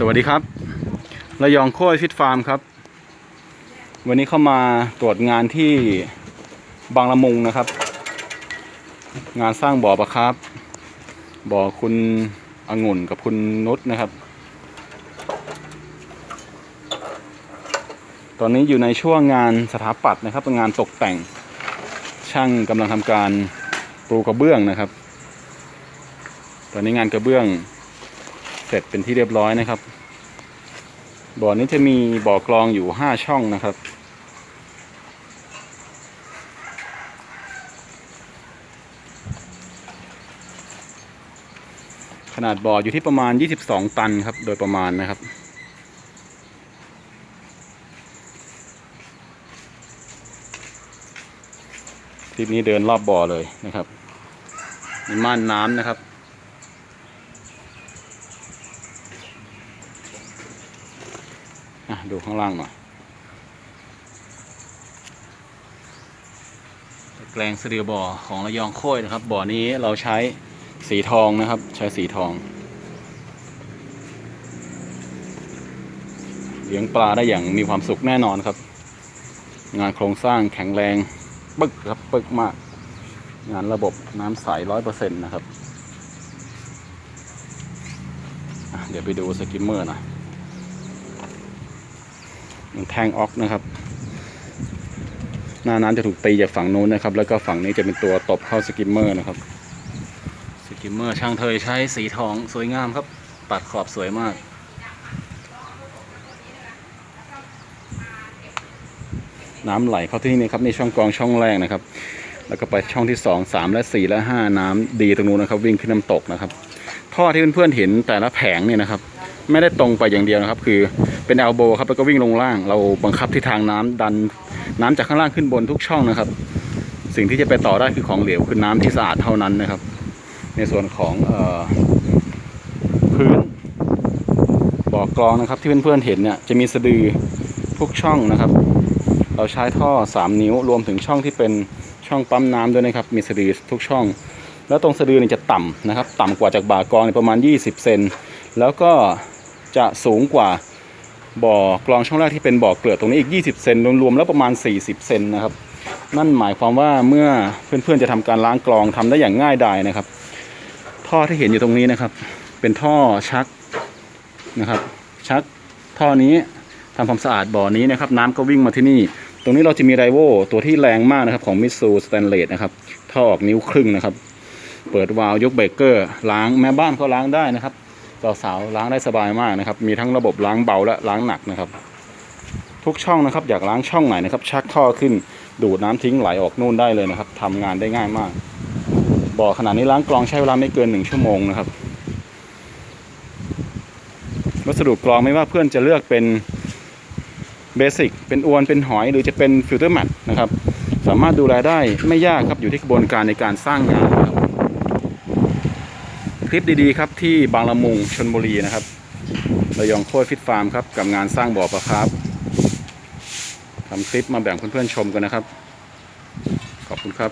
สวัสดีครับ ระยองโค้ยฟิตฟาร์มครับ วันนี้เข้ามาตรวจงานที่บางละมุงนะครับ งานสร้างบ่อปลาครับ บ่อคุณองุ่นกับคุณนุชนะครับ ตอนนี้อยู่ในช่วงงานสถาปัตย์นะครับเป็นงานตกแต่ง ช่างกำลังทำการปูกระเบื้องนะครับ ตอนนี้งานกระเบื้อง เสร็จเป็นที่เรียบร้อยนะครับ บ่อนี้จะมีบ่อกรองอยู่ห้าช่องนะครับ ขนาดบ่ออยู่ที่ประมาณ 22 ตันครับ โดยประมาณนะครับคลิปนี้เดินรอบบ่อเลยนะครับมีม่านน้ำนะครับ อะดูข้างล่างหน่อยแกรงสะดือบ่อของระยองโค้ยนะครับ บ่อนี้เราใช้สีทองนะครับ ใช้สีทอง เลี้ยงปลาได้อย่างมีความสุขแน่นอนครับ งานโครงสร้างแข็งแรงปึกครับปึกมาก งานระบบน้ำใสร้อยเปอร์เซ็นต์นะครับ เดี๋ยวไปดูสกิมเมอร์หน่อย แทงออกนะครับ หน้าน้ำจะถูกตีจากฝั่งนู้นนะครับ แล้วก็ฝั่งนี้จะเป็นตัวตบเข้าสกิมเมอร์นะครับ สกิมเมอร์ช่างเทยใช้สีทองสวยงามครับตัดขอบสวยมากน้ำไหลเข้าที่นี่ครับนี่ช่องกรองช่องแรกนะครับ แล้วก็ไปช่องที่สองสามและสี่และห้าน้ำดีตรงนู้นนะครับ วิ่งขึ้นน้ำตกนะครับ ท่อที่เพื่อนๆเห็นแต่ละแผงเนี่ยนะครับ ไม่ได้ตรงไปอย่างเดียวนะครับ คือเป็นแอลโบครับแล้วก็วิ่งลงล่าง เราบังคับทิศทางน้ำดันน้ำจากข้างล่างขึ้นบนทุกช่องนะครับ สิ่งที่จะไปต่อได้คือของเหลวคือน้ำที่สะอาดเท่านั้นนะครับ ในส่วนของออพื้นบ่อกรองนะครับ ที่เพื่อนๆเห็นเนี่ยจะมีสะดือทุกช่องนะครับ เราใช้ท่อ 3 นิ้วรวมถึงช่องที่เป็นช่องปั๊มน้ำด้วยนะครับ มีสะดือทุกช่อง แล้วตรงสะดือเนี่ยจะต่ำนะครับ ต่ำกว่าจากบ่ากรองประมาณ 20 เซนแล้วก็ จะสูงกว่าบ่อกรองช่องแรกที่เป็นบ่อเกลือตรงนี้อีก 20 เซนรวมๆแล้วประมาณ 40 เซนนะครับ นั่นหมายความว่าเมื่อเพื่อนๆจะทำการล้างกรองทำได้อย่างง่ายดายนะครับ ท่อที่เห็นอยู่ตรงนี้นะครับ เป็นท่อชักนะครับ ชักท่อนี้ทำความสะอาดบ่อนี้นะครับน้ำก็วิ่งมาที่นี่ ตรงนี้เราจะมีไรโวตัวที่แรงมากนะครับของมิสูสแตนเลสนะครับท่อออกนิ้วครึ่งนะครับ เปิดวาล์ว ยกเบรกเกอร์ล้างแม่บ้านก็ล้างได้นะครับ สาวๆล้างได้สบายมากนะครับ มีทั้งระบบล้างเบาและล้างหนักนะครับ ทุกช่องนะครับอยากล้างช่องไหนนะครับ ชักท่อขึ้นดูดน้ำทิ้งไหลออกนู่นได้เลยนะครับทำงานได้ง่ายมาก บ่อขนาดนี้ล้างกรองใช้เวลาไม่เกินหนึ่งชั่วโมงนะครับ วัสดุกรองไม่ว่าเพื่อนจะเลือกเป็นเบสิกเป็นอวนเป็นหอยหรือจะเป็นฟิลเตอร์แมทนะครับ สามารถดูแลได้ไม่ยากครับอยู่ที่กระบวนการในการสร้างงานนะครับ คลิปดีๆครับที่บางละมุงชนบุรีนะครับระยองโคตรฟิตฟาร์มครับกับงานสร้างบ่อปลาครับทำคลิปมาแบ่งเพื่อนๆชมกันนะครับ ขอบคุณครับ